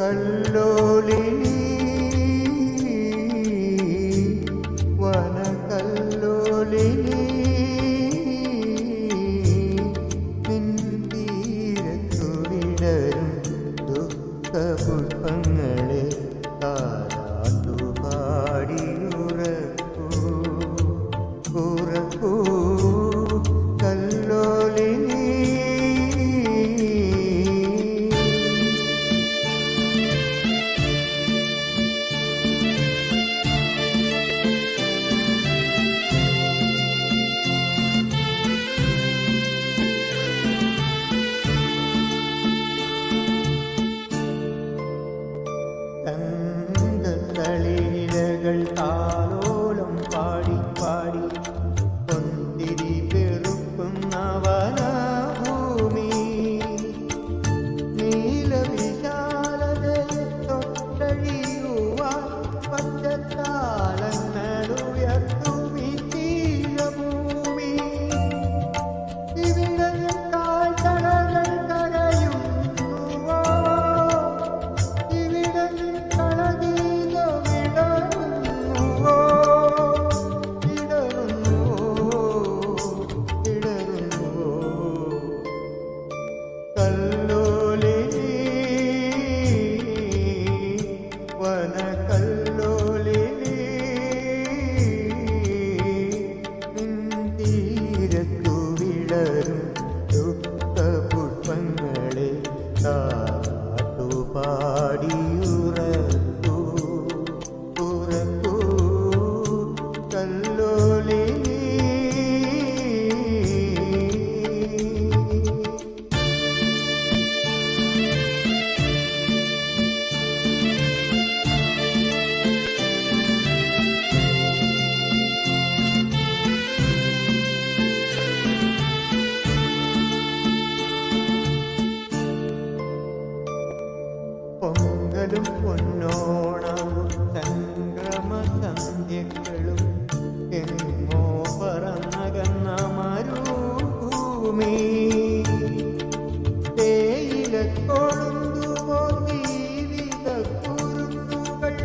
കല്ലോലിനി വനകല്ലോലിനി നിൻതീരത്തു വിടരും വനകല്ലോലിനി തീരത്തു വിടരും. പൊങ്കലും പൊന്നോണം സംക്രമ സന്ധ്യകളും എങ്ങോ പറന്നകന്ന മരുഭൂമി തേയിലക്കൊഴുന്തുവോ ജീവിത കുരുന്നുകൾ